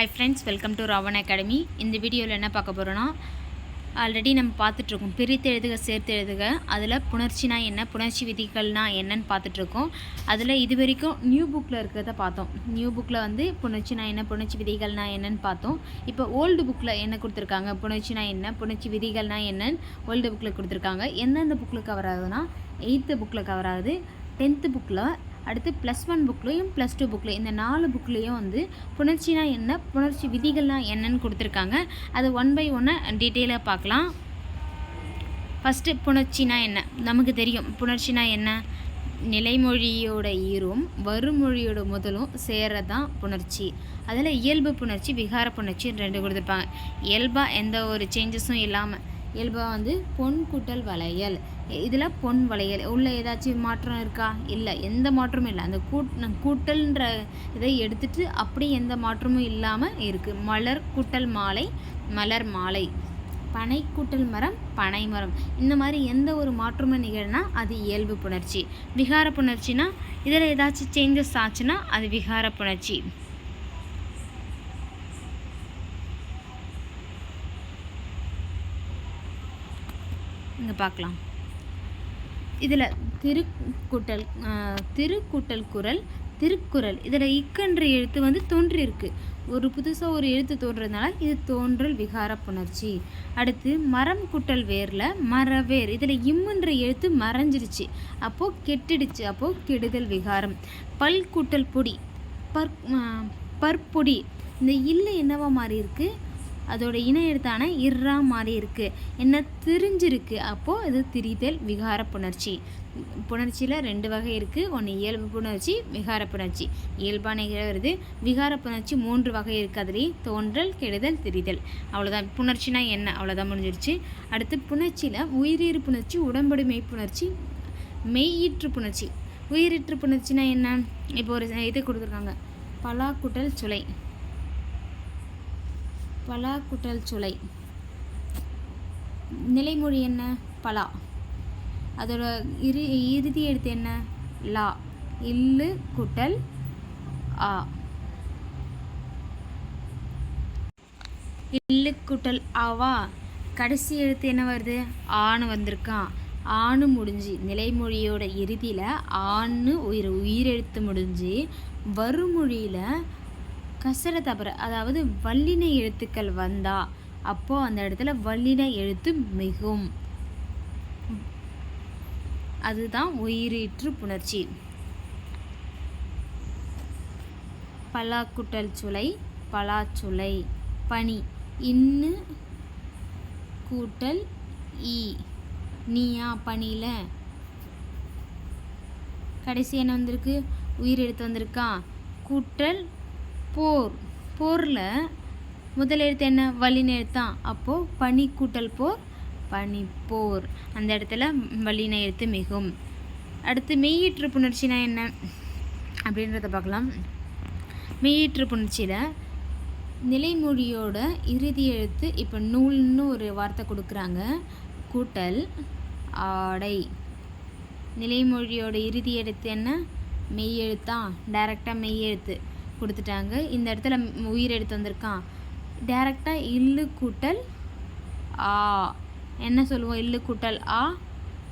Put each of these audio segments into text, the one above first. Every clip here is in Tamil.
Hi friends welcome to Ravan academy இந்த வீடியோவில் என்ன பார்க்க போகிறோன்னா ஆல்ரெடி நம்ம பார்த்துட்ருக்கோம். பிரித்து எழுதுக சேர்த்து எழுதுக. அதில் புணர்ச்சினா என்ன புணர்ச்சி விதிகள்னா என்னன்னு பார்த்துட்ருக்கோம். அதில் இது வரைக்கும் நியூ புக்கில் இருக்கிறத பார்த்தோம். நியூ புக்கில் வந்து புணர்ச்சினா என்ன புணர்ச்சி விதிகள்னா என்னன்னு பார்த்தோம். இப்போ ஓல்டு புக்கில் என்ன கொடுத்துருக்காங்க? புணர்ச்சினா என்ன புணர்ச்சி விதிகள்னா என்னன்னு ஓல்டு புக்கில் கொடுத்துருக்காங்க. எந்தெந்த புக்கில் கவர் ஆகுதுன்னா எயித்து புக்கில் கவர் ஆகுது. டென்த்து புக்கில் அடுத்து ப்ளஸ் ஒன் புக்லேயும் ப்ளஸ் டூ புக்லேயும் இந்த நாலு புக்லேயும் வந்து புணர்ச்சினா என்ன புணர்ச்சி விதிகள்லாம் என்னன்னு கொடுத்துருக்காங்க. அது ஒன் பை ஒன்னாக டீட்டெயிலாக பார்க்கலாம். ஃபஸ்ட்டு புணர்ச்சினா என்ன? நமக்கு தெரியும். புணர்ச்சினா என்ன? நிலைமொழியோட ஈரும் வறுமொழியோட முதலும் சேர்றதான் புணர்ச்சி. அதில் இயல்பு புணர்ச்சி விகார புணர்ச்சி ரெண்டு கொடுத்துருப்பாங்க. இயல்பாக எந்த ஒரு சேஞ்சஸும் இல்லாமல் இயல்பாக வந்து பொன் கூட்டல் வளையல். இதில் பொன் வளையல். உள்ள ஏதாச்சும் மாற்றம் இருக்கா? இல்லை. எந்த மாற்றமும் இல்லை. அந்த கூட் கூட்டல்ன்ற இதை எடுத்துட்டு அப்படியே எந்த மாற்றமும் இல்லாமல் இருக்குது மலர் கூட்டல் மாலை மலர் மாலை. பனை கூட்டல் மரம் பனை மரம். இந்த மாதிரி எந்த ஒரு மாற்றமும் நிகழ்னா அது இயல்பு புணர்ச்சி. விகார புணர்ச்சினா இதில் ஏதாச்சும் சேஞ்சஸ் ஆச்சுன்னா அது விகார புணர்ச்சி. இங்கே பார்க்கலாம் இதில் திருக்கூட்டல் ஆஹ், திருக்கூட்டல் குரல் திருக்குறள். இதில் இக்கன்ற எழுத்து வந்து தோன்றியிருக்கு ஒரு புதுசாக ஒரு எழுத்து தோன்றதுனால இது தோன்றல் விகார புணர்ச்சி. அடுத்து மரம் குட்டல் வேரில் மரவேர். இதில் இம்முன்ற எழுத்து மறைஞ்சிருச்சு. அப்போது கெட்டுடுச்சு. அப்போது கெடுதல் விகாரம். பல் குட்டல் பொடி பற் பற்பொடி. இந்த இல்லை என்னவா மாறி இருக்குது அதோட இன எழுத்தான இர்ரா மாதிரி இருக்குது என்ன திரிஞ்சிருக்கு? அப்போது இது திரிதல் விகார புணர்ச்சி. புணர்ச்சியில் ரெண்டு வகை இருக்குது ஒன்று இயல்பு புணர்ச்சி விகார புணர்ச்சி. இயல்பான வருது. விகார புணர்ச்சி மூன்று வகை இருக்குது அதுலேயும் தோன்றல் கெடுதல் திரிதல். அவ்வளோதான் புணர்ச்சினா என்ன? அவ்வளோதான் முடிஞ்சிருச்சு. அடுத்து புணர்ச்சியில் உயிரீறு புணர்ச்சி உடம்படி மெய் புணர்ச்சி மெய்யீற்று புணர்ச்சி. உயிரீற்று புணர்ச்சினா என்ன? இப்போ ஒரு இது கொடுத்துருக்காங்க. பலாக்குட்டல் சுளை பலா குட்டல் சுளை நிலைமொழி என்ன? பலா. அதோட இரு இறுதி எழுத்து என்ன? லா. இல்லு குட்டல் ஆ. இல்லு குட்டல் ஆவா. கடைசி எழுத்து என்ன வருது? ஆணு வந்திருக்கான். ஆணு முடிஞ்சு நிலைமொழியோட இறுதியில் ஆணு உயிர் உயிரெழுத்து முடிஞ்சு வருமொழியில் கசர தபர அதாவது வல்லின எழுத்துக்கள் வந்தா அப்போ அந்த இடத்துல வல்லின எழுத்து மிகும். அதுதான் உயிரீற்று புணர்ச்சி. பலாக்குட்டல் சுளை பலாச்சுளை பனி இன்னு கூட்டல் ஈ. நீயா பனியில் கடைசி என்ன வந்திருக்கு? உயிர் எடுத்து வந்திருக்கா? கூட்டல் போர் போரில் முதல் எழுத்து என்ன? வல்லின எழுத்தான் அப்போது பனி கூட்டல் போர் பனிப்போர். அந்த இடத்துல வல்லின எழுத்து மிகும். அடுத்து மெய்யீற்று புணர்ச்சினா என்ன? அப்படின்றத பார்க்கலாம். மெய்யீற்று புணர்ச்சியில் நிலைமொழியோட இறுதி எழுத்து இப்போ நூல்னு ஒரு வார்த்தை கொடுக்குறாங்க. கூட்டல் ஆடை. நிலைமொழியோட இறுதி எழுத்து என்ன? மெய் எழுத்தா டைரெக்டாக மெய் எழுத்து கொடுத்துட்டாங்க. இந்த இடத்துல உயிர் எடுத்து வந்திருக்கான். டேரெக்டாக இல்லு கூட்டல் ஆ. என்ன சொல்லுவோம்? இல்லு கூட்டல் ஆ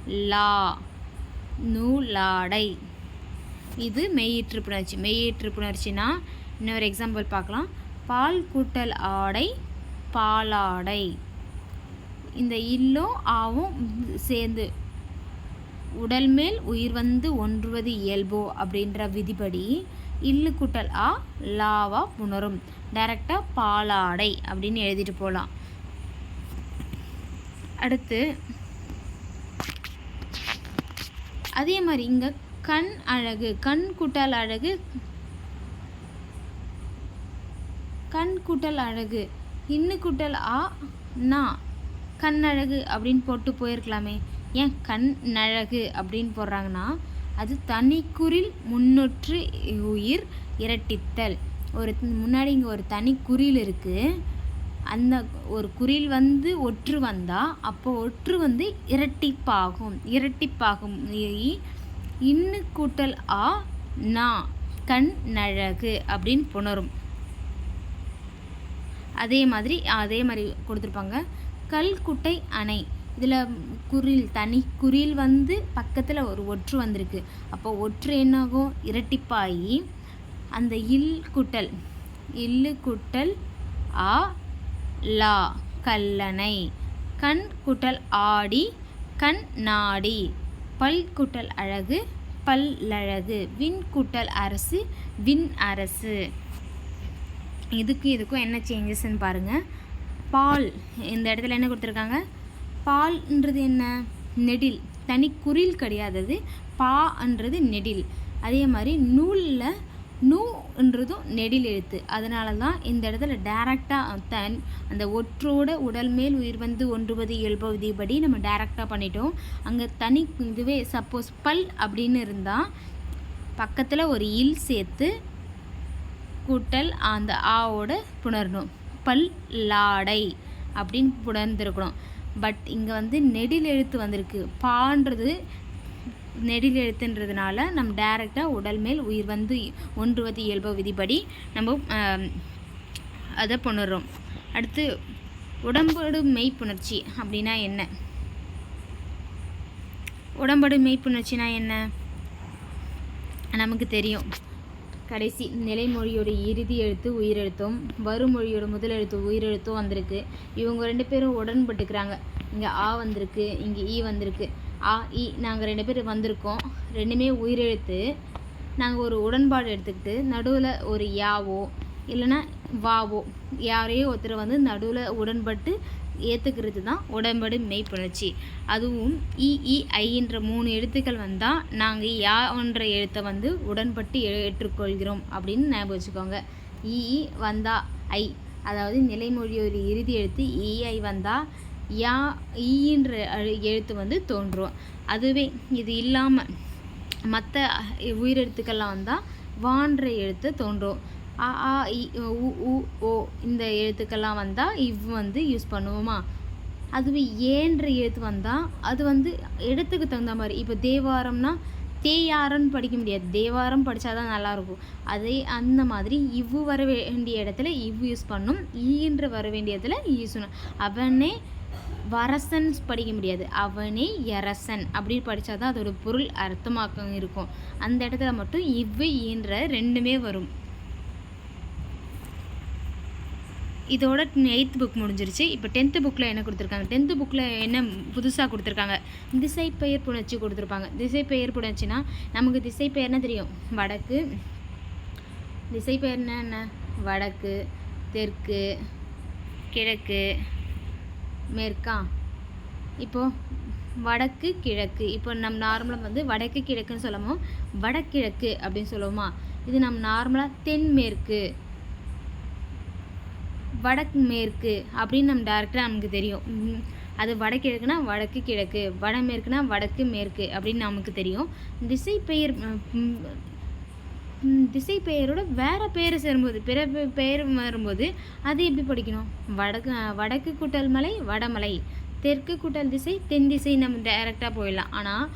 லா. நூலாடை இது மெய்யீற்று புணர்ச்சி. மெய்யீற்று புணர்ச்சினா இன்னொரு எக்ஸாம்பிள் பார்க்கலாம். பால் கூட்டல் ஆடை பாலாடை. இந்த இல்லும் ஆவும் சேர்ந்து உடல் மேல் உயிர் வந்து ஒன்றுவது இயல்போ அப்படின்ற விதிப்படி இல்லு கூட்டல் ஆ லாவா புணரும். டைரெக்டாக பாலாடை அப்படின்னு எழுதிட்டு போகலாம் அடுத்து அதே மாதிரி இங்கே கண் அழகு கண் கூட்டல் அழகு கண் கூட்டல் அழகு இன்னு கூட்டல் ஆ நா கண்ணழகு அப்படின்னு போட்டு போயிருக்கலாமே. ஏன் கண் நழகு அப்படின்னு போடுறாங்கன்னா அது தனிக்குறில் முன்னொற்று உயிர் இரட்டித்தல். ஒரு முன்னாடி இங்கே ஒரு தனி குறில் இருக்குது அந்த ஒரு குறில் வந்து ஒற்று வந்தால் அப்போ ஒற்று வந்து இரட்டிப்பாகும். இரட்டிப்பாகும். இன்னு கூட்டல் ஆ நா கண் நழகு அப்படின்னு புணரும். அதே மாதிரி அதே மாதிரி கொடுத்துருப்பாங்க. கல்குட்டை அணை. இதில் குறில் தனி குறில் வந்து பக்கத்தில் ஒரு ஒற்று வந்திருக்கு. அப்போ ஒற்று என்னாகும்? இரட்டிப்பாகி அந்த இல் குட்டல். இல்லு குட்டல் ஆ லா. கல்லணை. கண் குட்டல் ஆடி கண் நாடி. பல் குட்டல் அழகு பல்லழகு விண் குட்டல் அரசு விண் அரசு. இதுக்கும் இதுக்கும் என்ன சேஞ்சஸ்ன்னு பாருங்கள் பால். இந்த இடத்துல என்ன கொடுத்துருக்காங்க? பால்ன்றது என்ன? நெடில். தனி குறில் கிடையாது அது பான்றது நெடில். அதே மாதிரி நூலில் நூன்றதும் நெடில் எழுத்து. அதனால தான் இந்த இடத்துல டேரெக்டாக தன் அந்த ஒற்றோட உடல் மேல் உயிர் வந்து ஒன்றுவது இயல்பு படி நம்ம டேரெக்டாக பண்ணிட்டோம். அங்கே தனி இதுவே சப்போஸ் பல் அப்படின்னு இருந்தால் பக்கத்தில் ஒரு இல் சேர்த்து கூட்டல் அந்த ஆவோட புணரணும். பல் லாடை அப்படின்னு புணர்ந்துருக்கணும். பட் இங்கே வந்து நெடில் எழுத்து வந்திருக்கு. பான்றது நெடில் எழுத்துன்றதுனால நம்ம டைரெக்டாக உடல் மேல் உயிர் வந்து ஒன்றுவது இயல்பு விதிப்படி நம்ம அதை புணர்றோம். அடுத்து உடம்படு மெய்ப்புணர்ச்சி அப்படின்னா என்ன? உடம்படு மெய்ப்புணர்ச்சினா என்ன? நமக்கு தெரியும். கடைசி நிலைமொழியோட இறுதி எழுத்து உயிரெழுத்தும் வருமொழியோட முதல் எழுத்து உயிரெழுத்தும் வந்திருக்கு. இவங்க ரெண்டு பேரும் உடன்பட்டுக்கிறாங்க. இங்கே ஆ வந்திருக்கு இங்கே ஈ வந்திருக்கு. ஆ இ நாங்கள் ரெண்டு பேர் வந்திருக்கோம். ரெண்டுமே உயிரெழுத்து. நாங்கள் ஒரு உடன்பாடு எடுத்துக்கிட்டு நடுவில் ஒரு யாவோ இல்லைன்னா வாவோ யாரையோ ஒருத்தர் வந்து நடுவில் உடன்பட்டு ஏற்றுக்கிறது தான் உடம்படு மெய்ப்புணர்ச்சி. அதுவும் இஇஐ என்ற மூணு எழுத்துக்கள் வந்தால் நாங்கள் யான்ற எழுத்தை வந்து உடன்பட்டு ஏற்றுக்கொள்கிறோம் அப்படின்னு ஞாபகம் வச்சுக்கோங்க. இஇ வந்தா வந்தால் ஐ. அதாவது நிலைமொழியோட இறுதி எழுத்து இஐ வந்தால் யா ஈன்ற எழுத்து வந்து தோன்றும். அதுவே இது இல்லாமல் மற்ற உயிரெழுத்துக்கள்லாம் வந்தால் வான்ற எழுத்து தோன்றும். அ ஆ இ உ உ ஓ இந்த எழுத்துக்கெல்லாம் வந்தால் இவ் வந்து யூஸ் பண்ணுவோமா? அதுவே ஏன்ற எழுத்து வந்தால் அது வந்து இடத்துக்கு தகுந்த மாதிரி இப்போ தேவாரம்னா தேயாரம்னு படிக்க முடியாது. தேவாரம் படித்தா தான் நல்லாயிருக்கும் அதே அந்த மாதிரி இவ்வு வர வேண்டிய இடத்துல இவ் யூஸ் பண்ணும். ஈன்ற வர வேண்டிய இடத்துல யூஸ் பண்ணும். அவனே வரசன் படிக்க முடியாது. அவனே எரசன் அப்படின்னு படித்தா தான் அதோட பொருள் அர்த்தமாக்கம் இருக்கும். அந்த இடத்துல மட்டும் இவ்வு ஈன்ற ரெண்டுமே வரும். இதோட எயித் புக் முடிஞ்சிருச்சு. இப்போ டென்த்து புக்கில் என்ன கொடுத்துருக்காங்க? டென்த்து புக்கில் என்ன புதுசாக கொடுத்துருக்காங்க? திசை பெயர் புணர்ச்சி கொடுத்துருப்பாங்க. திசை பெயர் புணர்ச்சினா நமக்கு திசை பெயர்னா தெரியும். வடக்கு. திசை பெயர்னா என்ன? வடக்கு தெற்கு கிழக்கு மேற்கா. இப்போது வடக்கு கிழக்கு. இப்போ நம்ம நார்மலாக வந்து வடக்கு கிழக்குன்னு சொல்லமோ? வடகிழக்கு அப்படின்னு சொல்லுவோமா? இது நம்ம நார்மலாக தென்மேற்கு. வடக்கு மேற்கு அப்படின்னு நம்ம டேரெக்டாக நமக்கு தெரியும். அது வடகிழக்குனா வடக்கு கிழக்கு வடமேற்குனா வடக்கு மேற்கு அப்படின்னு நமக்கு தெரியும். திசை பெயர் திசை பெயரோட வேறு பெயர் சேரும்போது பிற பெயர் வரும்போது அது எப்படி படிக்கணும்? வடக்கு வடக்கு கூட்டல் மலை வடமலை தெற்கு கூட்டல் திசை தென் திசை நம்ம டைரெக்டாக போயிடலாம். ஆனால்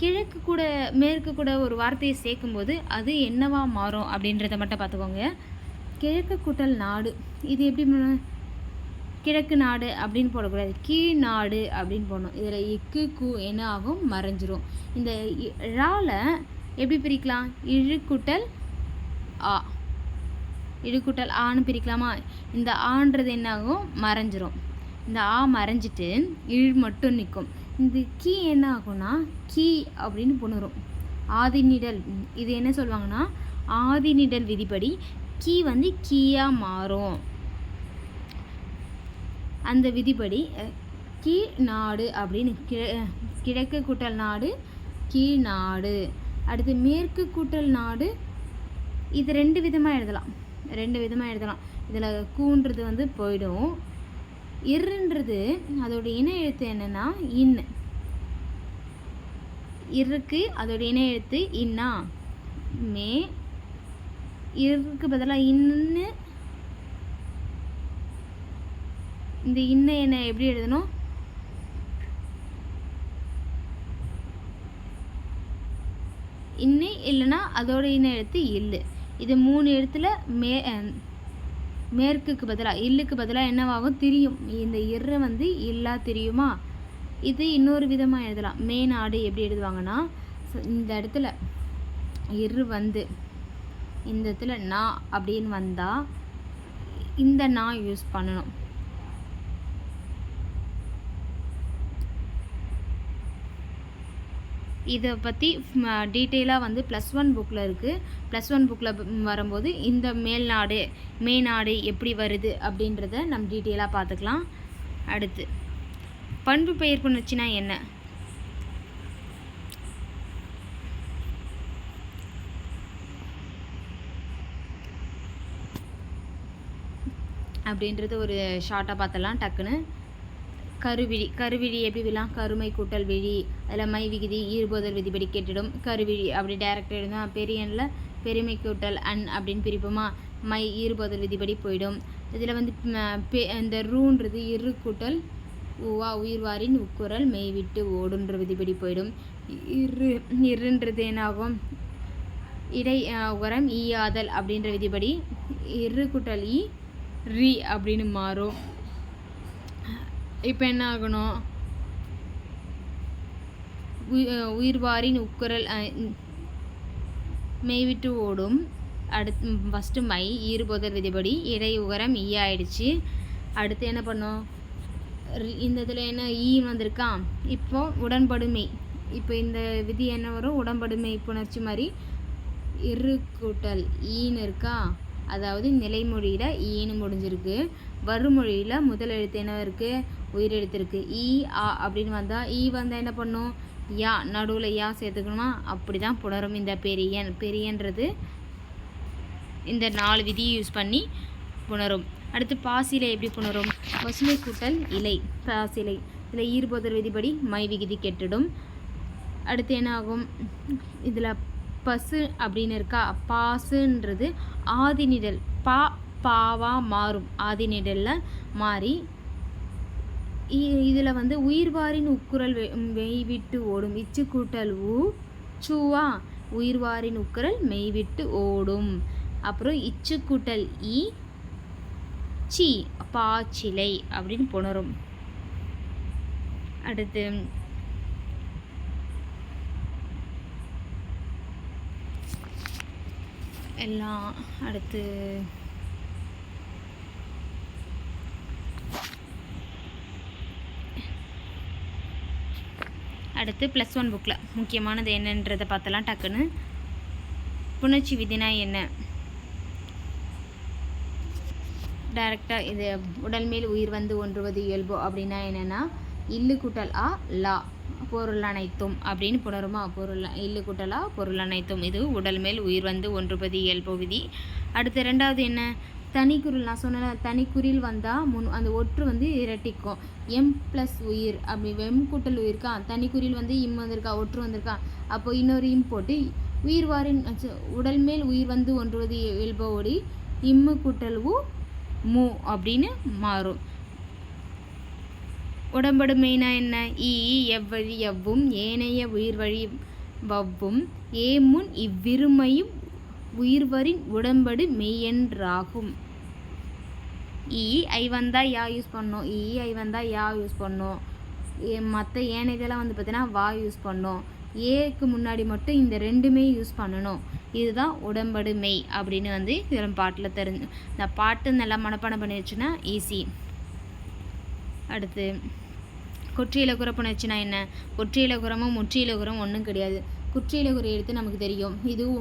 கிழக்கு கூட மேற்கு கூட ஒரு வார்த்தையை சேர்க்கும்போது அது என்னவா மாறும் அப்படின்றத மட்டும் பார்த்துக்கோங்க. கிழக்கு கூட்டல் நாடு. இது எப்படி கிழக்கு நாடு அப்படின்னு போடக்கூடாது. கீழ் நாடு அப்படின்னு போடணும். இதில் இக்கு கு என்ன ஆகும் மறைஞ்சிரும். இந்த ழால எப்படி பிரிக்கலாம்? இழுக்குட்டல் ஆ. இழுக்குட்டல் ஆன்னு பிரிக்கலாமா? இந்த ஆன்றது என்னாகும் மறைஞ்சிரும். இந்த ஆ மறைஞ்சிட்டு இழ் மட்டும் நிற்கும். இந்த கீ என்ன ஆகும்னா கீ அப்படின்னு புணரும். ஆதிநிடல் இது என்ன சொல்லுவாங்கன்னா? ஆதிநிடல் விதிப்படி கீ வந்து கீயாக மாறும். அந்த விதிப்படி கீழ் நாடு அப்படின்னு கிழக்கு கூட்டல் நாடு கீழ் நாடு. அடுத்து மேற்கு கூட்டல் நாடு இது ரெண்டு விதமாக எழுதலாம். ரெண்டு விதமாக எழுதலாம். இதில் கூன்றது வந்து போயிடும். இருன்றது அதோட இன எழுத்து என்னென்னா இன். இருக்கு அதோட இன எழுத்து இன்னா. மே இருக்கு பதிலாக இன்னு. இந்த இன்ன என்ன எப்படி எழுதணும்? இன்னி இல்லைன்னா அதோட இன்ன எழுத்து இல்லு. இது மூணு எழுத்துல மே மேற்குக்கு பதிலாக இல்லுக்கு பதிலாக என்னவாகும்? திரியும். இந்த இரு வந்து இல்லா தெரியுமா? இது இன்னொரு விதமாக எழுதலாம். மேநாடு எப்படி எழுதுவாங்கன்னா இந்த இடத்துல இரு வந்து இந்த இடத்துல நா அப்படின்னு வந்தால் இந்த நா யூஸ் பண்ணணும். இதை பற்றி டீட்டெயிலாக வந்து ப்ளஸ் ஒன் புக்கில் இருக்குது ப்ளஸ் ஒன் புக்கில் வரும்போது இந்த மேல்நாடு மேநாடு எப்படி வருது அப்படின்றத நம்ம டீட்டெயிலாக பார்த்துக்கலாம். அடுத்து பண்பு பெயர்ப்புணர்ச்சினா என்ன? அப்படின்றது ஒரு ஷார்ட்டாக பார்த்தலாம் டக்குன்னு கருவிழி கருவிழி எப்படி விழலாம் கருமை கூட்டல் விழி அதில் மை விகுதி ஈர்போதல் விதிப்படி கேட்டுடும். கருவிழி அப்படி டேரக்ட் எழுதும் பெரியனில் பெருமை கூட்டல் அன் அப்படின்னு பிரிப்போமா? மை ஈர்போதல் விதிப்படி போயிடும். இதில் வந்து பெ- இந்த ரூன்றது இரு கூட்டல் உவா உயிர்வாரின் உக்குரல் மெய் விட்டு ஓடுன்ற விதிப்படி போயிடும். இரு இருன்றது என்னாகும்? இடை உரம் ஈயாதல் அப்படின்ற விதிப்படி இரு கூட்டல் ஈ ரி அப்படின்னு மாறும். இப்போ என்ன ஆகணும்? உயிர்வாரின் உக்குரல் மெய்விட்டு ஓடும். அடுத்து ஃபஸ்ட்டு மை ஈறுபோதல் விதிப்படி இடை உகரம் ஈ ஆயிடுச்சு. அடுத்து என்ன பண்ணோம்? ரி- இந்த இதில் என்ன ஈ வந்திருக்கா? இப்போது உடன்படுமை. இப்போ இந்த விதி என்ன வரும்? உடன்படுமை புணர்ச்சி மாதிரி இரு கூட்டல் ஈன்னு இருக்கா? அதாவது நிலைமொழியில் ஈன்னு முடிஞ்சிருக்கு. வறுமொழியில் முதல் எழுத்து என்ன இருக்குது உயிரெழுத்து இருக்குது ஈ ஆ அப்படின்னு வந்தால் ஈ வந்தால் என்ன பண்ணும்? யா நடுவில் யா சேர்த்துக்கணுமா? அப்படி தான் புணரும் இந்த பெரியன். பெரியன்றது இந்த நாலு விதியை யூஸ் பண்ணி புணரும். அடுத்து பாசிலை எப்படி புணரும்? பசுமை கூட்டல் இலை. பாசிலை இதில் ஈர்போதர் விதிப்படி மை விகுதி கெட்டிடும். அடுத்து என்ன ஆகும்? இதில் பசு அப்படின்னு இருக்கா? பாசுன்றது ஆதிநிடல் பா பாவா மாறும். ஆதிநிடலில் மாறி இதில் வந்து உயிர்வாரின் உக்குரல் வெ- மெய்விட்டு ஓடும். இச்சு கூட்டல் ஊ சூவா உயிர்வாரின் உக்குரல் மெய்விட்டு ஓடும். அப்புறம் இச்சு கூட்டல் இ சி பாச்சிலை அப்படின்னு புணரும். அடுத்து எல்லாம் அடுத்து அடுத்து ப்ளஸ் ஒன் புக்கில் முக்கியமானது என்னன்றதை பார்த்தலாம் டக்குன்னு. புணர்ச்சி விதினா என்ன? டைரெக்டாக இது உடல் மேல் உயிர் வந்து ஒன்றுவது இயல்பு அப்படின்னா என்னென்னா இல்லு கூட்டல் ஆ லா. பொருள் அனைத்தும் அப்படின்னு புணருமா? பொருள் இல்லு குட்டலா? பொருள் அனைத்தும். இது உடல் மேல் உயிர் வந்து ஒன்றுபதி இயல்பு விதி அடுத்து ரெண்டாவது என்ன? தனிக்குறில் நான் சொன்ன தனிக்குறில் வந்தால் முன் அந்த ஒற்று வந்து இரட்டிக்கும். எம் ப்ளஸ் உயிர். அப்படி வெம் கூட்டல் உயிர்க்கா? தனிக்குறில் வந்து இம் வந்திருக்கா? ஒற்று வந்திருக்கா? அப்போ இன்னொரு இம் போட்டு உயிர் வாரின் உடல் மேல் உயிர் வந்து ஒன்றுவது இயல்போடி இம்மு கூட்டல் உ மு அப்படின்னு மாறும். உடம்படுமைனா என்ன? ஈ எவ்வழி எவ்வும் ஏனைய உயிர் வழி வவ்வும் ஏமுன் இவ்விருமையும் உயிர்வரின் உடம்படு மெய்யென்றாகும். ஈ ஐ வந்தால் யா யூஸ் பண்ணோம். ஈ ஐ வந்தால் யா யூஸ் பண்ணோம். மற்ற ஏனைதெல்லாம் வந்து பார்த்தீங்கன்னா வா யூஸ் பண்ணோம். ஏக்கு முன்னாடி மட்டும் இந்த ரெண்டுமே யூஸ் பண்ணணும். இதுதான் உடம்படு மெய் அப்படின்னு வந்து இதில் பாட்டில் தெரிஞ்சு இந்த பாட்டு நல்லா மனப்பாடம் பண்ணி வச்சுன்னா ஈஸி. அடுத்து குற்றியலகுர புணர்ச்சினா என்ன? குற்றியலகுரமும் முற்றியலகுரம் ஒன்றும் கிடையாது. குற்றியலகுரை எடுத்து நமக்கு தெரியும். இது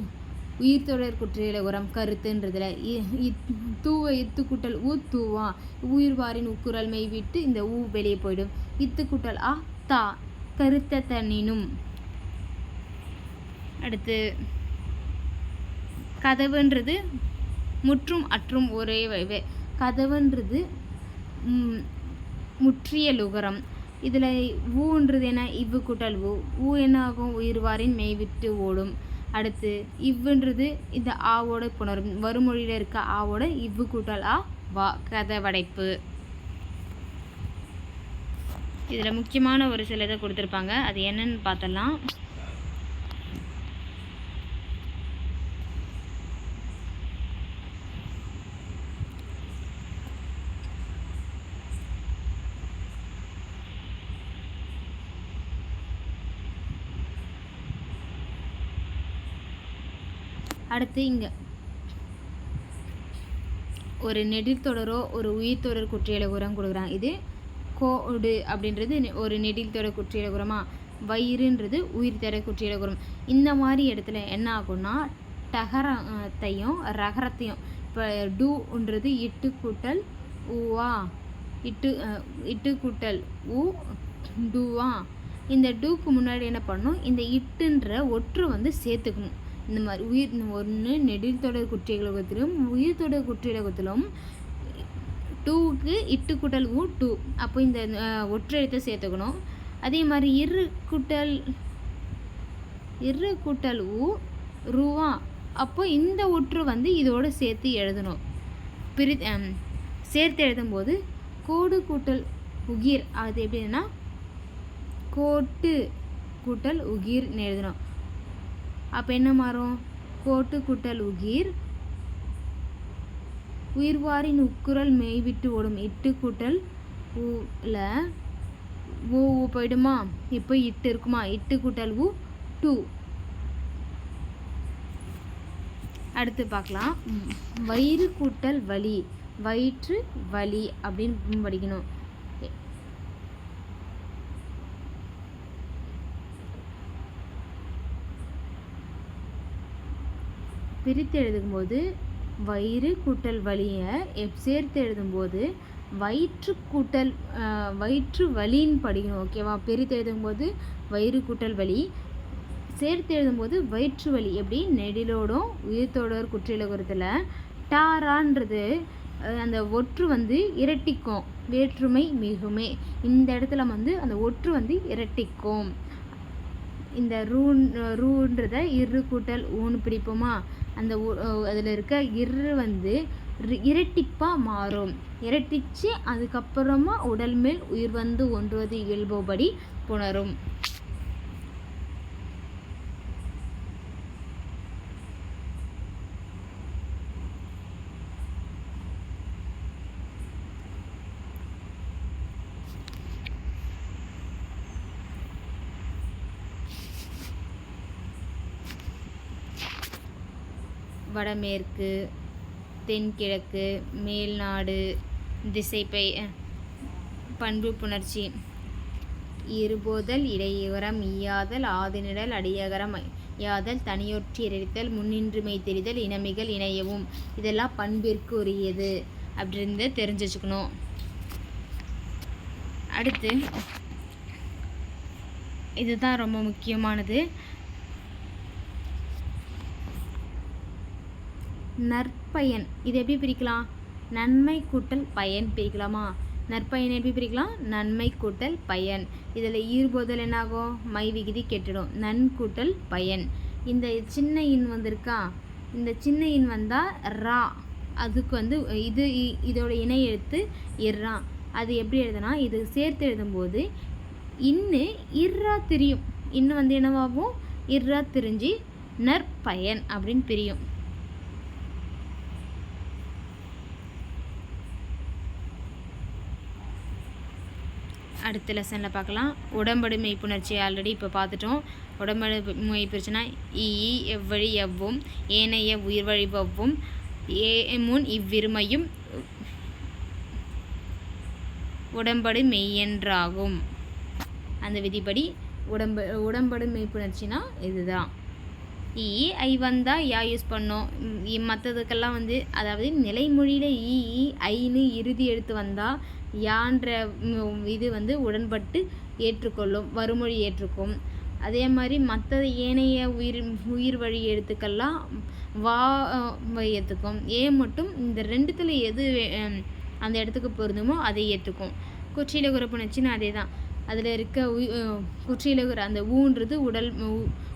உயிர்த்தொடர் குற்றியலகுரம் கருத்துன்றதுல. இ- இத்- தூவ இத்து கூட்டல் ஊ தூவா உயிர்வாரின் உக்குரல் மெய் விட்டு இந்த ஊ வெளியே போயிடும். இத்து கூட்டல் ஆ தா கருத்த தன்னினும். அடுத்து கதவுன்றது முற்றும் அற்றும் ஒரே வ- கதவுன்றது முற்றிய லுகரம். இதில் ஊன்றது என்ன இவ்வு கூட்டல் ஊ ஊ என்ன ஆகும் உயிர்வாரின் மெய் விட்டு ஓடும். அடுத்து இவ்வுன்றது இந்த ஆவோட புணரும். வறுமொழியில் இருக்க ஆவோட இவ்வு கூட்டல் ஆ வா கதவடைப்பு. இதில் முக்கியமான ஒரு சில இதை கொடுத்துருப்பாங்க. அது என்னன்னு பார்த்தலாம் அடுத்து இங்கே. ஒரு நெடில்தொடரோ ஒரு உயிர்த்தொடர் குற்றியலகுரம் கொடுக்குறாங்க. இது கோடு அப்படின்றது நெ- ஒரு நெடில்தொடர் குற்றியலகுரமா வயிறுன்றது உயிர் தொடர் குற்றியலை உரம். இந்த மாதிரி இடத்துல என்ன ஆகும்னா டகரத்தையும் ரகரத்தையும் இப்போ டூன்றது இட்டு கூட்டல் ஊவா? இட்டு இட்டு கூட்டல் ஊ டூவா? இந்த டூக்கு முன்னாடி என்ன பண்ணணும் இந்த இட்டுன்ற ஒற்று வந்து சேர்த்துக்கணும். இந்த மாதிரி உயிர் ஒன்று நெடில்தொடர் குற்றியலகத்திலும் உயிர்த்தொடர் குற்றியலகத்திலும் டூவுக்கு இட்டு கூட்டல் ஊ டூ. அப்போ இந்த அஹ், எழுத்தை சேர்த்துக்கணும். அதே மாதிரி இரு கூட்டல் இரு கூட்டல் ஊ ரூவா. அப்போ இந்த ஒற்று வந்து இதோடு சேர்த்து எழுதணும். பிரி சேர்த்து எழுதும்போது கோடு கூட்டல் உகிர் அது எப்படின்னா கோட்டு கூட்டல் உகிர்னு எழுதணும். அப்போ என்ன மாறும்? கோட்டு கூட்டல் உகிர். உயிர்வாரின் உக்குரல் மெய்விட்டு ஓடும் இட்டு கூட்டல் ஊல ஊ ஊ போயிடுமா? இப்போ இட்டு இருக்குமா? இட்டு கூட்டல் ஊ டூ. அடுத்து பார்க்கலாம். வயிறு கூட்டல் வலி வயிற்று வலி அப்படின்னு படிக்கணும் பிரித்து எழுதும்போது வயிறு கூட்டல் வலியை எப் சேர்த்து எழுதும்போது வயிற்று கூட்டல் வயிற்று வலின்னு படிக்கணும் ஓகேவா பிரித்து எழுதும்போது வயிறு கூட்டல் வலி சேர்த்து எழுதும்போது வயிற்று வலி எப்படி? நெடிலோடும் உயிர்த்தோடர் குற்றியலகுரத்தில் டாரான்றது அந்த ஒற்று வந்து இரட்டிக்கும் வேற்றுமை மிகுமே. இந்த இடத்துல வந்து அந்த ஒற்று வந்து இரட்டிக்கும். இந்த ரூன் ரூன்றதை இரு கூட்டல் ஊன்னு பிடிப்போமா? அந்த அதில் இருக்க இரு வந்து இரட்டிப்பாக மாறும். இரட்டிச்சு அதுக்கப்புறமா உடல் மேல் உயிர் வந்து ஒன்றுவது இயல்புபடி புணரும். வடமேற்கு தென்கிழக்கு மேல்நாடு திசைப்பை பண்பு புணர்ச்சி. இருபோதல் இடையகரம் ஈயாதல் ஆதினிடல் அடியகரம் யாதல் தனியொற்றி எரித்தல் முன்னின்றுமை தெரிதல் இனமிகள் இணையவும். இதெல்லாம் பண்பிற்கு உரியது அப்படின்னு தெரிஞ்சு வச்சுக்கணும் அடுத்து இதுதான் ரொம்ப முக்கியமானது. நற்பயன். இது எப்படி பிரிக்கலாம்? நன்மை கூட்டல் பயன் பிரிக்கலாமா? நற்பயன் எப்படி பிரிக்கலாம்? நன்மை கூட்டல் பயன். இதில் ஈர்போதல் என்னாகும்? மை விகுதி கெட்டுடும். நன் கூட்டல் பயன். இந்த சின்ன இன் வந்திருக்கா? இந்த சின்ன இன் வந்தால் ரா. அதுக்கு வந்து இது இ- இதோட இணை எழுத்து இர்ரா அது எப்படி எழுதுனா இது சேர்த்து எழுதும்போது இன்னு இர்ரா திரியும். இன்னும் வந்து என்னவாகும்? இர்ரா திரிஞ்சு நற்பயன் அப்படின்னு பிரியும். அடுத்த லெசனில் பார்க்கலாம். உடம்படு மெய்ப்புணர்ச்சி ஆல்ரெடி இப்போ பார்த்துட்டோம். உடம்படு மெய்ப்புணர்ச்சினா ஈ எவ்வழி எவ்வும் ஏனைய உயிர் வழி வவ்வும் ஏ முன் இவ்விருமையும் உடம்படு மெய்யென்றாகும் அந்த விதிப்படி உடம்பு உடம்படு மெய்ப்புணர்ச்சினா இதுதான். ஈ ஐ வந்தால் யா யூஸ் பண்ணோம். மற்றதுக்கெல்லாம் வந்து அதாவது நிலைமொழியில் ஈ ஐன்னு இறுதி எடுத்து வந்தால் யான்ற இது வந்து உடன்பட்டு ஏற்றுக்கொள்ளும் வறுமொழி ஏற்றுக்கும். அதே மாதிரி மற்ற ஏனைய உயிர் உயிர் வழி எழுத்துக்கள்லாம் வா ஏற்றுக்கும். ஏ மட்டும் இந்த ரெண்டுத்தில் எது அந்த இடத்துக்கு பொருந்துமோ அதை ஏற்றுக்கும். குற்றியில குறப்புணர்ச்சின்னு அதே தான் அதில் இருக்க உயி அஹ், குற்றியிலகுற அந்த ஊன்றது உடல்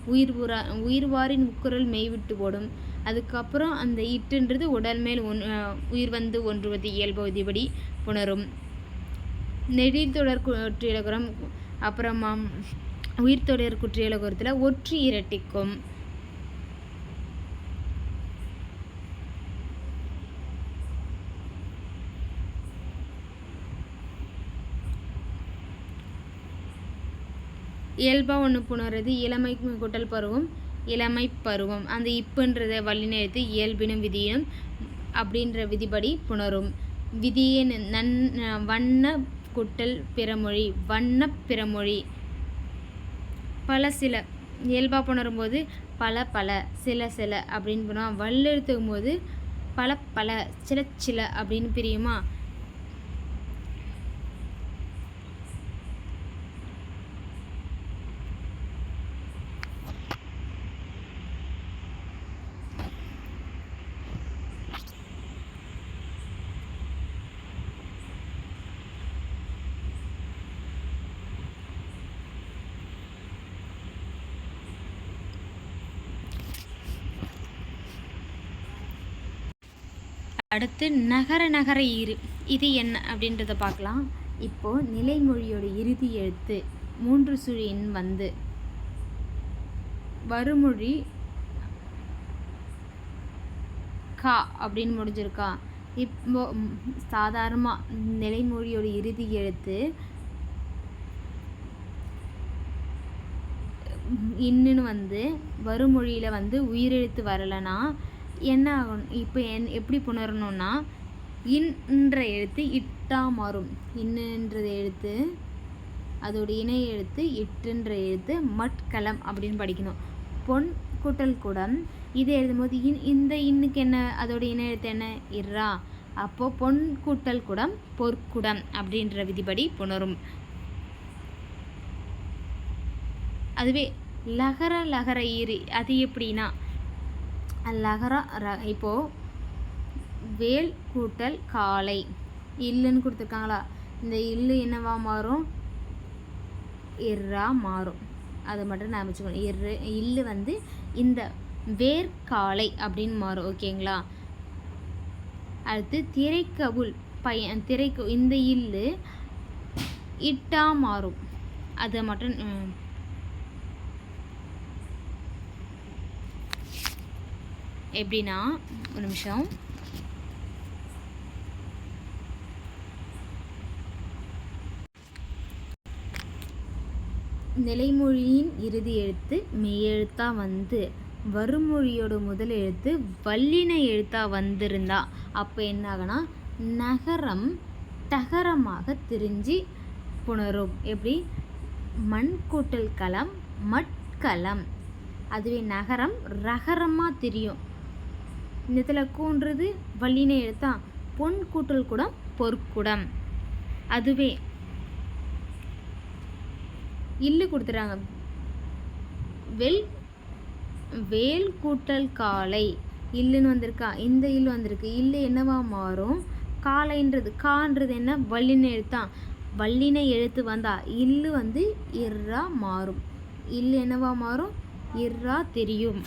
உயிர் உரா உயிர்வாரின் முக்குரல் மெய்விட்டு போடும். அதுக்கப்புறம் அந்த இட்டுன்றது உடல் மேல் ஒன் உயிர் வந்து ஒன்றுவது இயல்பு விதிபடி புணரும் நெடித்தொடர் குற்றியலகுரம் அப்புறமா உயிர்த்தொடர் குற்றியலகுரத்தில் ஒற்று இரட்டிக்கும். இயல்பாக ஒன்று புணர்றது இளமை கூட்டல் பருவம் இளமை பருவம். அந்த இப்புன்றத வல்லின எழுத்து இயல்பினும் விதியினும் அப்படின்ற விதிப்படி புணரும். விதியின் நன் வண்ண குட்டல் பிறமொழி வண்ண பிறமொழி. பல சில இயல்பாக புணரும்போது பல பல சில சில அப்படின்னு போனால் வல்லெழுத்துக்கும் போது பல பல சில சில அப்படின்னு பிரியுமா? அடுத்து நகர நகர இரு. இது என்ன அப்படின்றத பார்க்கலாம். இப்போது நிலைமொழியோட இறுதி எழுத்து மூன்று சுழியின் வந்து. வருமொழி கா அப்படின்னு முடிஞ்சிருக்கா. இப்போ சாதாரணமாக நிலைமொழியோட இறுதி எழுத்து இன்னுன்னு வந்து வருமொழியில் வந்து உயிரெழுத்து வரலைன்னா என்ன ஆகும் இப்போ என் எப்படி புணரணும்னா இன்ற எழுத்து இட்டா மாறும். இன்னுன்றது எழுத்து அதோட இணை எழுத்து இட்டுன்ற எழுத்து மட்கலம் அப்படின்னு படிக்கணும். பொன் கூட்டல் குடம் இது எழுதும்போது இன் இந்த இன்னுக்கு என்ன அதோட இணை எழுத்து என்ன? இர்ரா அப்போது பொன் கூட்டல் குடம் பொற்குடம் அப்படின்ற விதிப்படி புணரும். அதுவே லகர லகர ஈரி அது எப்படின்னா லகர ர இப்போது வேல் கூட்டல் காலை. இல்லுன்னு கொடுத்துருக்காங்களா? இந்த இல்லு என்னவா மாறும்? இர்ரா மாறும். அதை மட்டும் நான் வச்சுக்கணும் இரு இல்லு வந்து இந்த வேர்காலை அப்படின்னு மாறும். ஓகேங்களா? அடுத்து திரைக்கவுள் பையன் திரைக்கு இந்த இல்லு இட்டா மாறும். அதை மட்டும் எப்படின்னா ஒரு நிமிஷம். நிலைமொழியின் இறுதி எழுத்து மெய்யெழுத்தாக வந்து வருமொழியோட முதல் எழுத்து வல்லின எழுத்தாக வந்திருந்தா. அப்போ என்ன ஆகுனா நகரம் தகரமாக திரிஞ்சு புணரும். எப்படி? மண் கூட்டல் களம் மட்கலம். அதுவே நகரம் ரகரமாக தெரியும். இந்த இடத்துல கூன்றது வல்லின எழுத்தா பொன் கூட்டல் குடம் பொற்குடம். அதுவே இல்லு கொடுத்துறாங்க வெல் வேல் கூட்டல் காலை. இல்லுன்னு வந்திருக்கா? இந்த இல்லு வந்திருக்கு. இல்லு என்னவா மாறும்? காலைன்றது கான்றது என்ன? வல்லின எழுத்தான் வல்லின எழுத்து வந்தா இல்லு வந்து இர்ரா மாறும். இல்லு என்னவா மாறும்? இர்ரா தெரியும்.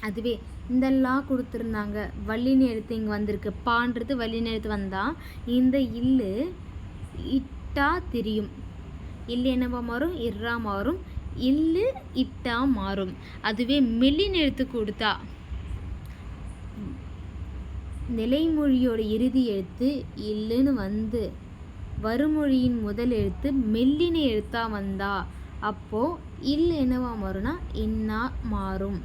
அதுவே இந்த லா கொடுத்துருந்தாங்க. வள்ளின்னு எழுத்து இங்கே வந்திருக்கு. பான்றது வள்ளின எழுத்து வந்தால் இந்த இல்லு இட்டா தெரியும். இல்லு என்னவா மாறும்? இர்ரா மாறும். இல்லு இட்டா மாறும். அதுவே மெல்லின் எழுத்து கொடுத்தா. நிலைமொழியோட இறுதி எழுத்து இல்லுன்னு வந்து. வருமொழியின் முதல் எழுத்து மெல்லின எழுத்தா வந்தா. அப்போது இல் என்னவா மாறும்னா இன்னா மாறும்.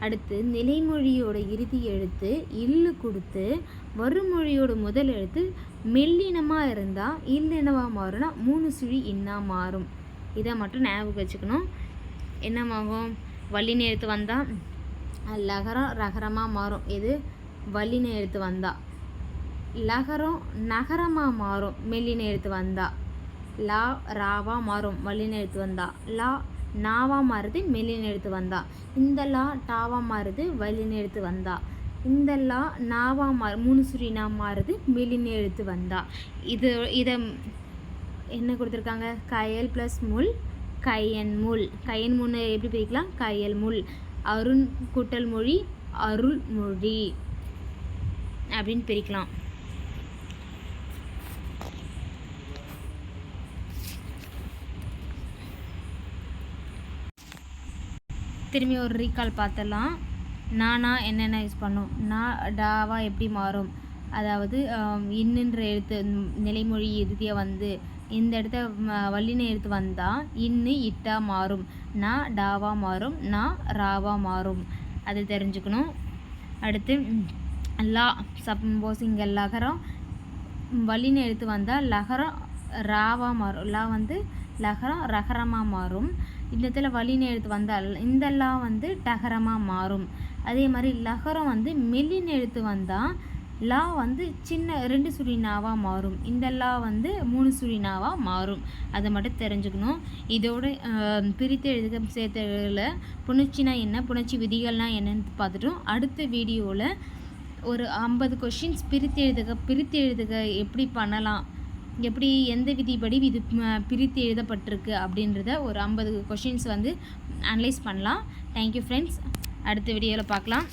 அடுத்து நிலைமொழியோட இறுதி எழுத்து இல்லு கொடுத்து வருமொழியோட முதல் எழுத்து மெல்லினமாக இருந்தால் இல் என்னவா மாறும்னா மூணு சுழி இன்னா மாறும். இதை மட்டும் ஞாபகம் வச்சுக்கணும். என்னமாகும்? வள்ளின எழுத்து வந்தால் லகரம் ரகரமாக மாறும். எது? வள்ளின எழுத்து வந்தால் லகரம் நகரமாக மாறும். மெல்லின எழுத்து வந்தால் லா ராவாக மாறும். வள்ளி எழுத்து வந்தால் லா நாவா மாறுது மெல்லின வந்தா. இந்த லா டாவா மாறுது வலினெடுத்து வந்தா. இந்த லா நாவா மாறு மூணு சுரினா மாறுது மெல்லின வந்தா. இது இதை என்ன கொடுத்துருக்காங்க? கயல் ப்ளஸ் முள் கையன் முள். கையன் முன்னு எப்படி பிரிக்கலாம்? கயல் முள். அருண் கூட்டல் மொழி அருள் மொழி அப்படின்னு பிரிக்கலாம். திரும்பி ஒரு ரீகால் பார்த்துடலாம். நானா என்னென்ன யூஸ் பண்ணும்? நான் டாவா எப்படி மாறும்? அதாவது இன்னுன்ற எழுத்து நிலைமொழி இறுதியாக வந்து இந்த இடத்த ம- வல்லின எழுத்து வந்தால் இன்னு இட்டா மாறும். நா டாவா மாறும். நா ராவா மாறும். அது தெரிஞ்சுக்கணும். அடுத்து லா சப்போஸ் இங்கே லகரம். வல்லின எழுத்து வந்தால் லகரம் ராவா மாறும். லா வந்து லகரம் ரகரமாக மாறும். இந்த இடத்துல வல்லின எழுத்து வந்தால் இந்த லா வந்து டகரமாக மாறும். அதே மாதிரி லகரம் வந்து மெல்லின எழுத்து வந்தால் லா வந்து சின்ன ரெண்டு சுழினாவாக மாறும். இந்த லா வந்து மூணு சுழினாவாக மாறும். அதை மட்டும் தெரிஞ்சுக்கணும். இதோட பிரித்து எழுதுக சேர்த்து புணர்ச்சினா என்ன புணர்ச்சி விதிகள்னால் என்னன்னு பார்த்துட்டோம் அடுத்த வீடியோவில் ஒரு ஐம்பது கொஷின்ஸ் பிரித்து எழுதுக பிரித்து எழுதுக எப்படி பண்ணலாம். எப்படி எந்த விதிப்படி இது பிரித்து எழுதப்பட்டிருக்கு அப்படின்றத ஒரு ஐம்பது கொஷின்ஸ் வந்து அனலைஸ் பண்ணலாம். தேங்க்யூ ஃப்ரெண்ட்ஸ் அடுத்த வீடியோவில் பார்க்கலாம்.